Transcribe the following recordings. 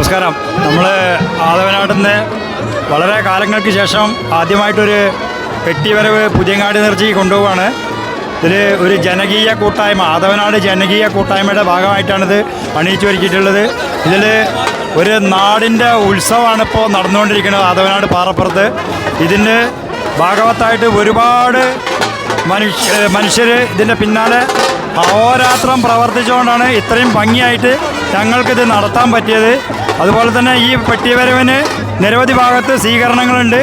നമസ്കാരം. നമ്മൾ ആദവനാട്ടിൽ നിന്ന് വളരെ കാലങ്ങൾക്ക് ശേഷം ആദ്യമായിട്ടൊരു പെട്ടിവരവ് പുതിയങ്ങാടി നിർജി കൊണ്ടുപോവാണ്. ഇതിൽ ഒരു ജനകീയ കൂട്ടായ്മ ആദവനാട് ജനകീയ കൂട്ടായ്മയുടെ ഭാഗമായിട്ടാണിത് അണിയിച്ചു ഒരുക്കിയിട്ടുള്ളത്. ഇതിൽ ഒരു നാടിന്റെ ഉത്സവമാണ് ഇപ്പോൾ നടന്നുകൊണ്ടിരിക്കുന്നത് ആദവനാട് പാറപ്പുറത്ത്. ഇതിന്റെ ഭാഗവത്തായിട്ട് ഒരുപാട് മനുഷ്യ മനുഷ്യർ ഇതിന്റെ പിന്നാലെ അഹോരാത്രം പ്രവർത്തിച്ചുകൊണ്ടാണ് ഇത്രയും ഭംഗിയായിട്ട് ഞങ്ങൾക്കിത് നടത്താൻ പറ്റിയത്. അതുപോലെ തന്നെ ഈ പെട്ടിവരവിന് നിരവധി ഭാഗത്ത് സ്വീകരണങ്ങളുണ്ട്.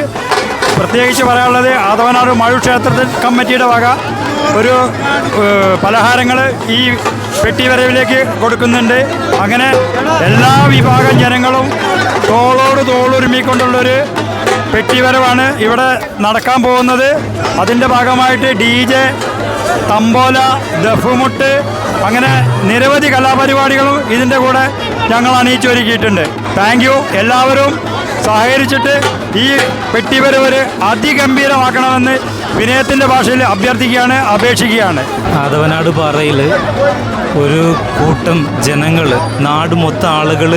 പ്രത്യേകിച്ച് പറയാനുള്ളത് ആദവനാട് മഴു ക്ഷേത്രത്തിൽ കമ്മിറ്റിയുടെ വക ഒരു പലഹാരങ്ങൾ ഈ പെട്ടിവരവിലേക്ക് കൊടുക്കുന്നുണ്ട്. അങ്ങനെ എല്ലാ വിഭാഗം ജനങ്ങളും തോളോട് തോളുരുമിക്കൊണ്ടുള്ളൊരു പെട്ടിവരവാണ് ഇവിടെ നടക്കാൻ പോകുന്നത്. അതിന്റെ ഭാഗമായിട്ട് ഡി ജെ തമ്പോല ദഫുമുട്ട് അങ്ങനെ നിരവധി കലാപരിപാടികളും ഇതിന്റെ കൂടെ ഞങ്ങൾ അണിയിച്ചൊരുക്കിയിട്ടുണ്ട് താങ്ക് യു എല്ലാവരും സഹകരിച്ചിട്ട് ഈ പെട്ടിവരവ് അതിഗംഭീരമാക്കണമെന്ന് വിനയത്തിന്റെ ഭാഷയിൽ അഭ്യർത്ഥിക്കുകയാണ് അപേക്ഷിക്കുകയാണ്. ആദവനാട് പാറയിൽ ഒരു കൂട്ടം ജനങ്ങൾ നാട് മൊത്തം ആളുകൾ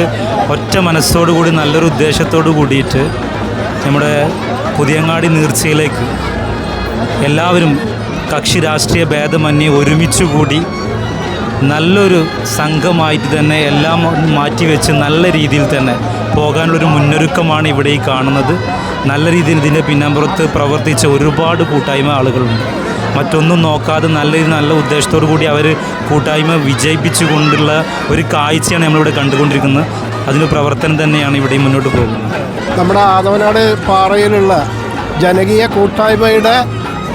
ഒറ്റ മനസ്സോടു കൂടി നല്ലൊരു ഉദ്ദേശത്തോടു കൂടിയിട്ട് നമ്മുടെ പുതിയങ്ങാടി നീർച്ചയിലേക്ക് എല്ലാവരും കക്ഷി രാഷ്ട്രീയ ഭേദമന്യേ ഒരുമിച്ച് കൂടി നല്ലൊരു സംഘമായിട്ട് തന്നെ എല്ലാം മാറ്റിവെച്ച് നല്ല രീതിയിൽ തന്നെ പോകാനുള്ളൊരു മുന്നൊരുക്കമാണ് ഇവിടെ ഈ കാണുന്നത്. നല്ല രീതിയിൽ ഇതിന്റെ പിന്നമ്പുറത്ത് പ്രവർത്തിച്ച ഒരുപാട് കൂട്ടായ്മ ആളുകളുണ്ട്. മറ്റൊന്നും നോക്കാതെ നല്ല നല്ല ഉദ്ദേശത്തോടു കൂടി അവർ കൂട്ടായ്മ വിജയിപ്പിച്ചുകൊണ്ടുള്ള ഒരു കാഴ്ചയാണ് നമ്മളിവിടെ കണ്ടുകൊണ്ടിരിക്കുന്നത്. അതിന്റെ പ്രവർത്തനം തന്നെയാണ് ഇവിടെ മുന്നോട്ട് പോകുന്നത്. നമ്മുടെ ആദവനാട് പാറയിലുള്ള ജനകീയ കൂട്ടായ്മയുടെ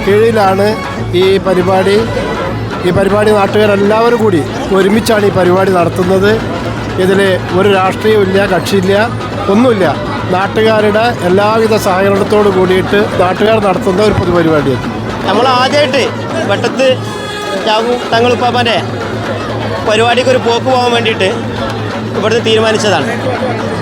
കീഴിലാണ് ഈ പരിപാടി. ഈ പരിപാടി നാട്ടുകാരെല്ലാവരും കൂടി ഒരുമിച്ചാണ് ഈ പരിപാടി നടത്തുന്നത്. ഇതിൽ ഒരു രാഷ്ട്രീയമില്ല കക്ഷിയില്ല ഒന്നുമില്ല. നാട്ടുകാരുടെ എല്ലാവിധ സഹകരണത്തോട് കൂടിയിട്ട് നാട്ടുകാർ നടത്തുന്ന ഒരു പൊതുപരിപാടിയാണ് നമ്മൾ ആദ്യമായിട്ട് വട്ടത്ത് തങ്ങൾ തങ്ങളുപ്പാപ്പന്റെ പരിപാടിക്ക് ഒരു പോക്ക് പോകാൻ വേണ്ടിയിട്ട് ഇവിടുന്ന് തീരുമാനിച്ചതാണ്.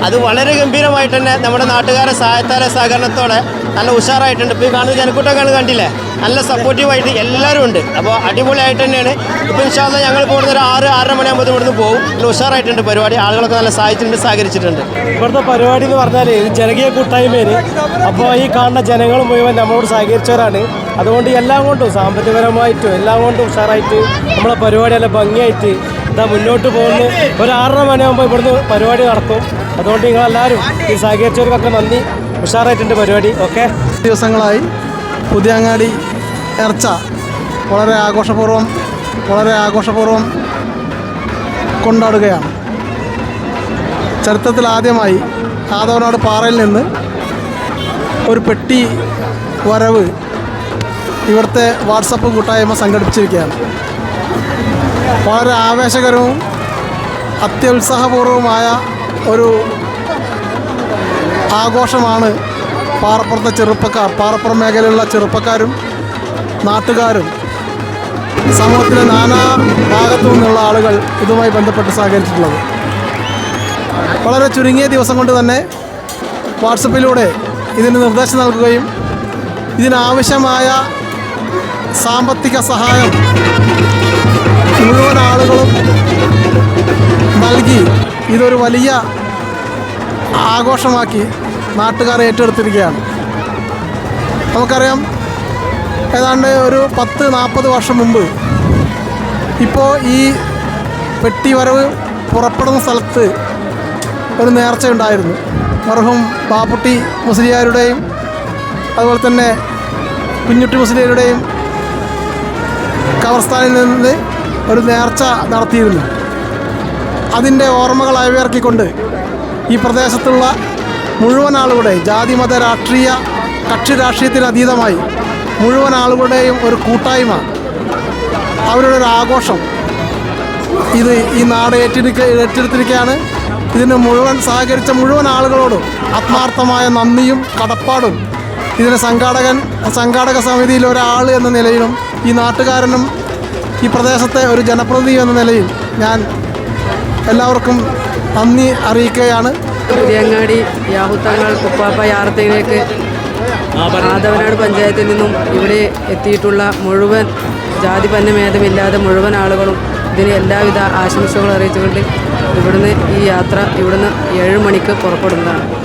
അത് വളരെ ഗംഭീരമായിട്ട് തന്നെ നമ്മുടെ നാട്ടുകാരെ സഹായത്താരെ സഹകരണത്തോടെ നല്ല ഉഷാറായിട്ടുണ്ട്. ഇപ്പോൾ ഈ കാണുന്ന ജനക്കൂട്ടമൊക്കെ കണ്ടില്ലേ? നല്ല സപ്പോർട്ടീവായിട്ട് എല്ലാവരും ഉണ്ട്. അപ്പോൾ അടിപൊളിയായിട്ട് തന്നെയാണ്. ഇപ്പോൾ ഇൻഷാല്ല ഞങ്ങൾ പോകുന്ന ഒരു ആറ് ആറര മണിയാകുമ്പോൾ ഇവിടുന്ന് പോകും. നല്ല ഉഷാറായിട്ടുണ്ട് പരിപാടി. ആളുകളൊക്കെ നല്ല സഹായിച്ചിട്ടുണ്ട് സഹകരിച്ചിട്ടുണ്ട്. ഇവിടുത്തെ പരിപാടി എന്ന് പറഞ്ഞാൽ ഇത് ജനകീയ കൂട്ടായ്മയാണ്. അപ്പോൾ ഈ കാണുന്ന ജനങ്ങൾ മുഴുവൻ നമ്മളോട് സഹകരിച്ചവരാണ്. അതുകൊണ്ട് എല്ലാം കൊണ്ടും സാമ്പത്തികപരമായിട്ടും എല്ലാം കൊണ്ടും ഉഷാറായിട്ട് നമ്മളെ പരിപാടി നല്ല ഭംഗിയായിട്ട് ഇതാ മുന്നോട്ട് പോകുന്നു? ഒരു ആറര മണിയാകുമ്പോൾ ഇവിടുന്ന് പരിപാടി നടക്കും. അതുകൊണ്ട് നിങ്ങളെല്ലാവരും ഈ സഹകരിച്ചവർക്കൊക്കെ നന്ദി. ഉഷാറായിട്ടുണ്ട് പരിപാടി. ഓക്കെ? ദിവസങ്ങളായി പുതിയങ്ങാടി ഇറച്ച വളരെ ആഘോഷപൂർവം വളരെ ആഘോഷപൂർവം കൊണ്ടാടുകയാണ്. ചരിത്രത്തിൽ ആദ്യമായി ആദവനാട് പാറയിൽ നിന്ന് ഒരു പെട്ടി വരവ് ഇവിടുത്തെ വാട്സപ്പ് കൂട്ടായ്മ സംഘടിപ്പിച്ചിരിക്കുകയാണ്. വളരെ ആവേശകരവും അത്യുത്സാഹപൂർവമായ ഒരു ആഘോഷമാണ് പാറപ്പുറത്തെ ചെറുപ്പക്കാർ പാറപ്പുറം മേഖലയിലുള്ള ചെറുപ്പക്കാരും നാട്ടുകാരും. സമൂഹത്തിലെ നാനാ ഭാഗത്തു നിന്നുള്ള ആളുകൾ ഇതുമായി ബന്ധപ്പെട്ട് സഹകരിച്ചിട്ടുള്ളത്. വളരെ ചുരുങ്ങിയ ദിവസം കൊണ്ട് തന്നെ വാട്സപ്പിലൂടെ ഇതിന് നിർദ്ദേശം നൽകുകയും ഇതിനാവശ്യമായ സാമ്പത്തിക സഹായം മുഴുവൻ ആളുകളും നൽകി ഇതൊരു വലിയ ആഘോഷമാക്കി നാട്ടുകാർ ഏറ്റെടുത്തിരിക്കുകയാണ്. നമുക്കറിയാം ഏതാണ്ട് ഒരു പത്ത് നാൽപ്പത് വർഷം മുമ്പ് ഇപ്പോൾ ഈ പെട്ടി വരവ് പുറപ്പെടുന്ന സ്ഥലത്ത് ഒരു നേർച്ച ഉണ്ടായിരുന്നു. മർഹും ബാപ്പുട്ടി മുസ്ലിയാരുടെയും അതുപോലെ തന്നെ കുഞ്ഞുട്ടി മുസ്ലിയാരുടെയും കവർസ്ഥാനിൽ നിന്ന് ഒരു നേർച്ച നടത്തിയിരുന്നു. അതിന്റെ ഓർമ്മകൾ അയവിറക്കിക്കൊണ്ട് ഈ പ്രദേശത്തുള്ള മുഴുവൻ ആളുകളുടെ ജാതി മത രാഷ്ട്രീയ കക്ഷി രാഷ്ട്രീയത്തിന് അതീതമായി മുഴുവൻ ആളുകളുടെയും ഒരു കൂട്ടായ്മ അവരുടെ ഒരു ആഘോഷം ഇത് ഈ നാട് ഏറ്റെടുക്ക ഏറ്റെടുത്തിരിക്കുകയാണ്. ഇതിന് മുഴുവൻ സഹകരിച്ച മുഴുവൻ ആളുകളോടും ആത്മാർത്ഥമായ നന്ദിയും കടപ്പാടും ഇതിന് സംഘാടകൻ സംഘാടക സമിതിയിൽ ഒരാൾ എന്ന നിലയിലും ഈ നാട്ടുകാരനും ഈ പ്രദേശത്തെ ഒരു ജനപ്രതിനിധി എന്ന നിലയിൽ ഞാൻ എല്ലാവർക്കും നന്ദി അറിയിക്കുകയാണ്. പുതിയങ്ങാടി യാഹുത്തങ്ങൾ ഉപ്പാപ്പ യാർത്തയിലേക്ക് ആദവനാട് പഞ്ചായത്തിൽ നിന്നും ഇവിടെ എത്തിയിട്ടുള്ള മുഴുവൻ ജാതി പന്നഭേദമില്ലാതെ മുഴുവൻ ആളുകളും ഇതിന് എല്ലാവിധ ആശംസകളും അറിയിച്ചുകൊണ്ട് ഇവിടുന്ന് ഈ യാത്ര ഇവിടുന്ന് ഏഴ് മണിക്ക് പുറപ്പെടുന്നതാണ്.